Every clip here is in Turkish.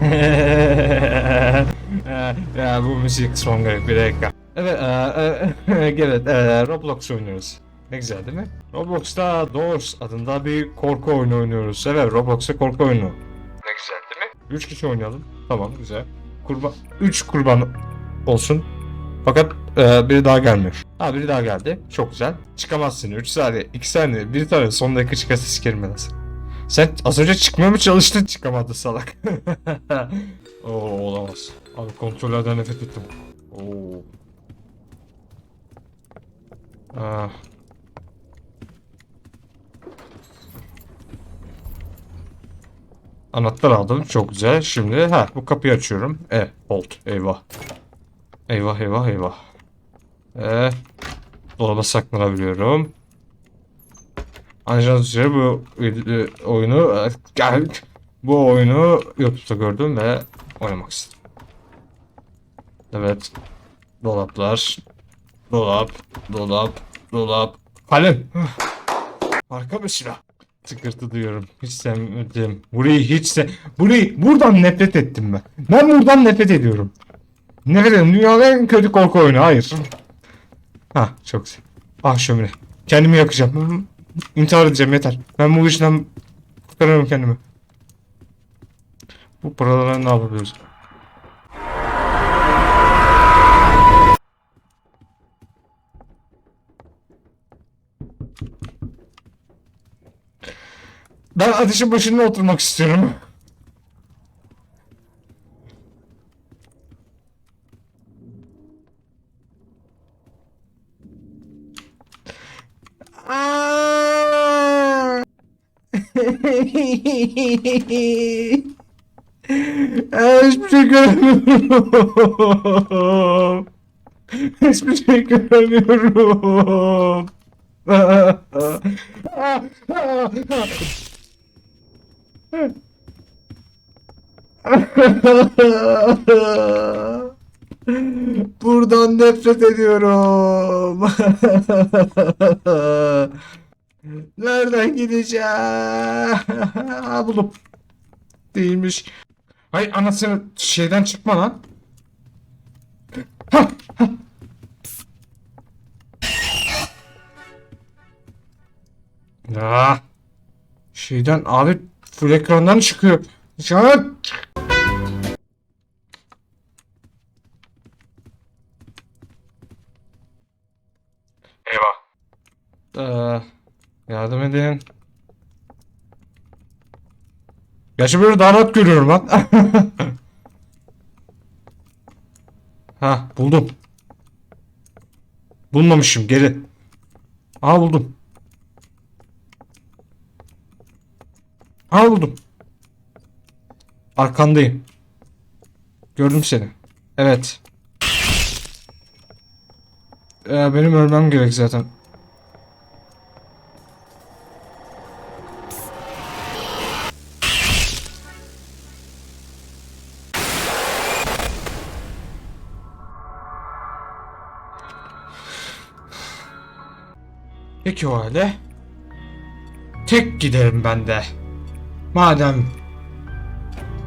ya bu müzik son garip bir dakika. Evet, e, e, evet e, Roblox oynuyoruz. Ne güzel değil mi? Roblox'ta Doors adında bir korku oyunu oynuyoruz. Evet Roblox'ta korku oyunu. Ne güzel değil mi? 3 kişi oynayalım. Tamam güzel. Kurban 3 kurban olsun. Fakat e, biri daha gelmiyor. Ha biri daha geldi. Çok güzel. Çıkamazsın. 3 saniye, 2 saniye, 1 tane son dakika çıkarsa sikerim ben. Sen az önce çıkmaya mı çalıştın? Çıkamadı salak. Oo olamaz. Abi kontrollerden nefret ettim. Oo. Ah. Anahtar aldım. Çok güzel. Şimdi ha bu kapıyı açıyorum. E bolt. Eyvah. Eyvah eyvah eyvah. E dolaba saklanabiliyorum. Ancak üzere bu oyunu gel bu oyunu YouTube'da gördüm ve oynamak istedim. Evet. Dolaplar. Dolap. Dolap. Dolap. Kalem. Arka mı silah? Tıkırtı duyuyorum. Hiç sevmedim. Burayı hiç se... Burayı buradan nefret ettim ben. Ben buradan nefret ediyorum. Nefret ediyorum. Dünyanın en kötü korku oyunu. Hayır. Ha çok güzel. Ah şömine. Kendimi yakacağım. İntihar edeceğim yeter. Ben bu işten kurtaramam kendimi. Bu paralara ne yapabiliriz? Ben ateşin başında oturmak istiyorum. Aa! Hiçbir şey göremiyorum. Hiçbir şey göremiyorum. Buradan nefret ediyorum. Nereden gideceğim? Buldum. Değilmiş. Hay anasını şeyden çıkma lan. Hah. Ya. Şeyden abi full ekrandan çıkıyor. Çık. Eyvah. Ee, yardım edin. Gerçi böyle daha rahat görüyorum lan. ha buldum. Bulmamışım geri. Aa buldum. Aa buldum. Arkandayım. Gördüm seni. Evet. Ee, benim ölmem gerek zaten. Peki o halde. Tek giderim ben de. Madem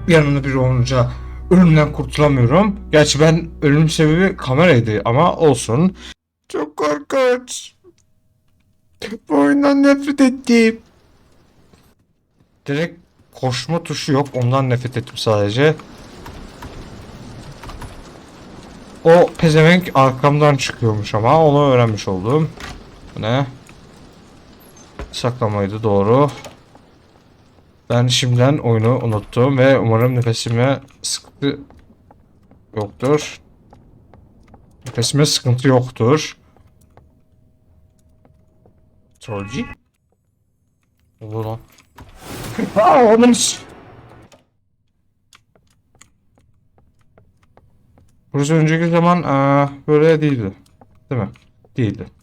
yanımda biri olunca ölümden kurtulamıyorum. Gerçi ben ölüm sebebi kameraydı ama olsun. Çok korkunç. Bu oyundan nefret ettim. Direkt koşma tuşu yok. Ondan nefret ettim sadece. O pezevenk arkamdan çıkıyormuş ama onu öğrenmiş oldum. Bu ne? Saklamaydı doğru. Ben şimdiden oyunu unuttum ve umarım nefesime sıkıntı yoktur. Nefesime sıkıntı yoktur. Trollci? Olur lan. Aa onun Burası önceki zaman aa, böyle değildi. Değil mi? Değildi.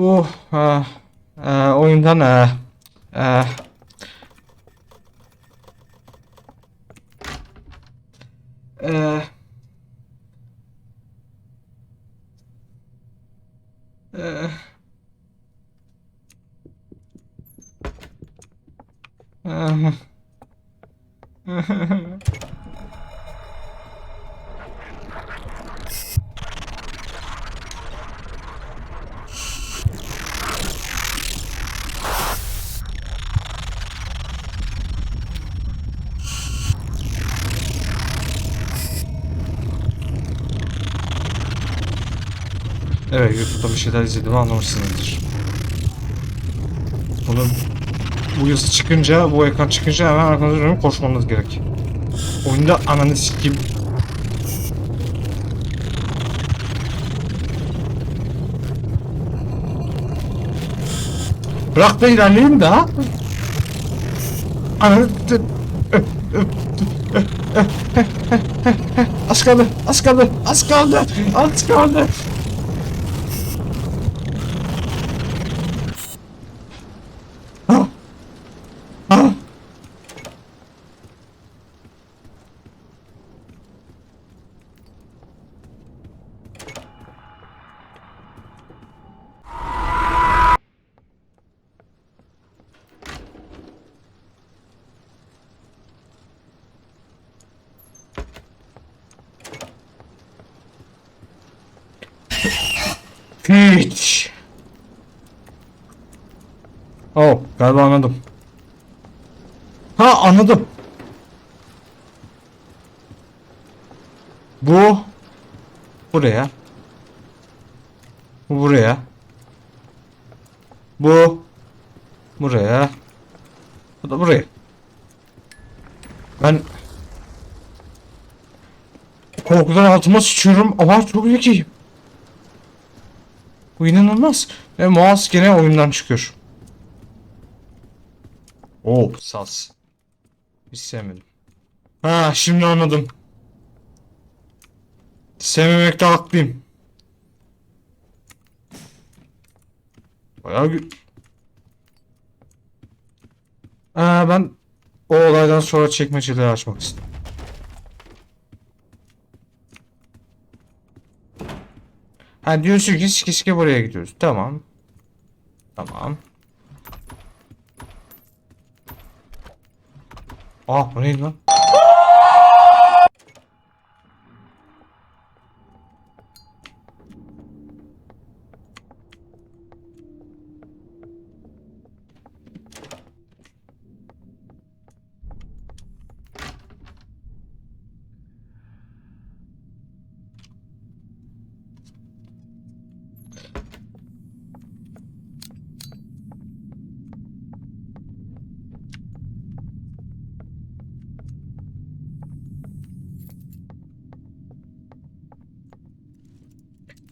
Bu e, e, oyundan e, e, e, Evet YouTube'da bir şeyler izlediğimi anlamışsınızdır. Bunu bu yazı çıkınca, bu ekran çıkınca hemen arkanıza dönüp koşmanız gerek. Oyunda ananı sikeyim. Bırak da ilerleyeyim daha. Ananı... Az kaldı, az kaldı, az kaldı, az kaldı. Hiç. Oh, galiba anladım. Ha anladım. Bu buraya. Bu buraya. Bu buraya. Bu da buraya. Ben korkudan altıma sıçıyorum ama çok zekiyim. Bu inanılmaz. Ve mouse gene oyundan çıkıyor. Oo sas. Hiç sevmedim. Ha şimdi anladım. Sevmemekte haklıyım. Bayağı gü- Aa, ben o olaydan sonra çekmeceleri açmak istedim. Ha diyorsun ki sike sike buraya gidiyoruz. Tamam. Tamam. Aa bu neydi lan?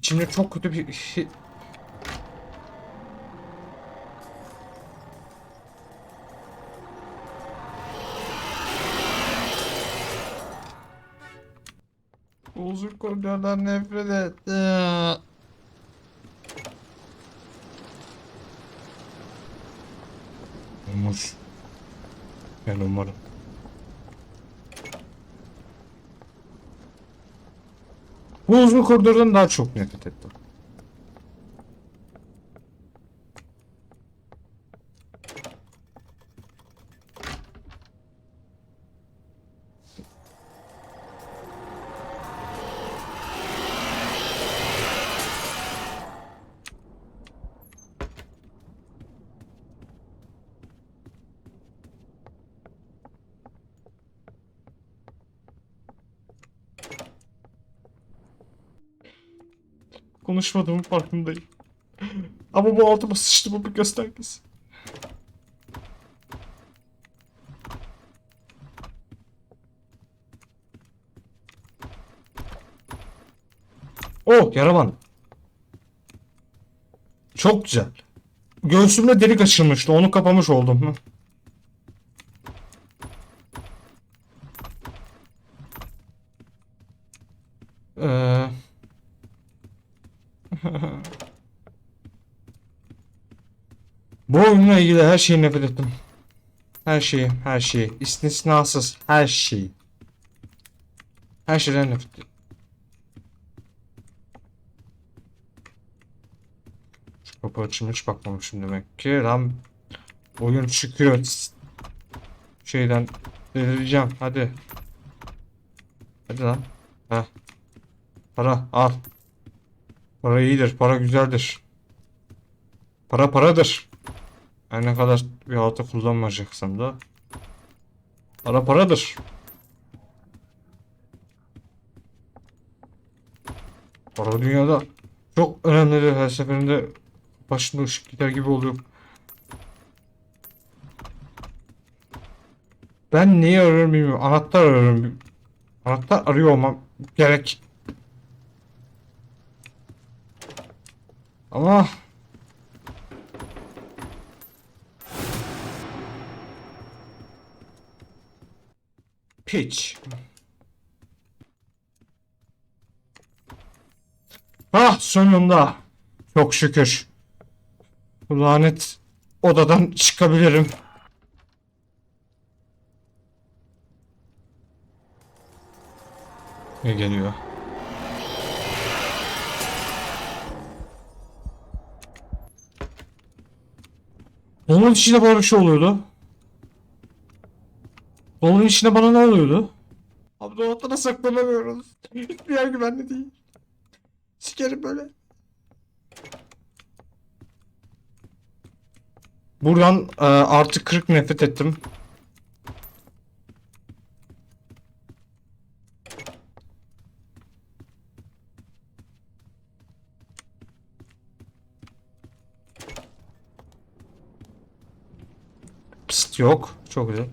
İçimde çok kötü bir şey... Uzun koridordan nefret et. Olmuş. Ben umarım. Bu uzun koridordan daha çok nefret ettim. Konuşmadığımın farkındayım. Ama bu altıma sıçtı bu bir göstergesi. Oh yaraman. Çok güzel. Göğsümde delik açılmıştı. Onu kapamış oldum. Hı. Ee... Bu oyunla ilgili her şeyi nefret ettim. Her şeyi, her şeyi. İstisnasız her şeyi. Her şeyden nefret ettim. Şu kapı açılmış hiç bakmamışım demek ki. Lan oyun çıkıyor. şeyden. Delireceğim. Hadi. Hadi lan. Heh. Para al. Para iyidir. Para güzeldir. Para paradır. Her ne kadar bir altı kullanmayacaksam da. Para paradır. Para dünyada çok önemlidir. Her seferinde başına ışık gider gibi oluyor. Ben neyi arıyorum bilmiyorum. Anahtar arıyorum. Anahtar arıyor olmam gerek. Ama Piç. Ah sonunda. Çok şükür. Bu lanet odadan çıkabilirim. Ne geliyor? Dolabın içinde bana bir şey oluyordu. Dolabın içinde bana ne oluyordu? Abi dolapta da saklanamıyoruz. Hiçbir yer güvenli değil. Sikerim böyle. Buradan e, artı 40 nefret ettim. Psst yok. Çok güzel.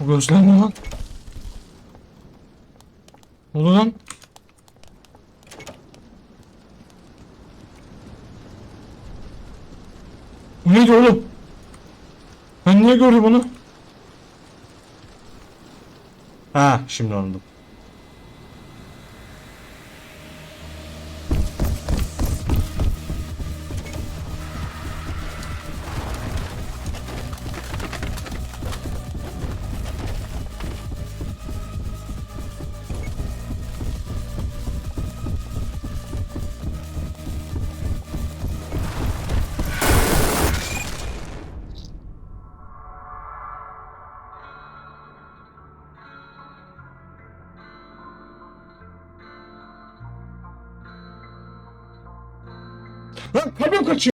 Bu gözler ne lan? Ne oldu lan? Bu neydi oğlum? Ben niye gördüm onu? Ha, şimdi anladım. at you.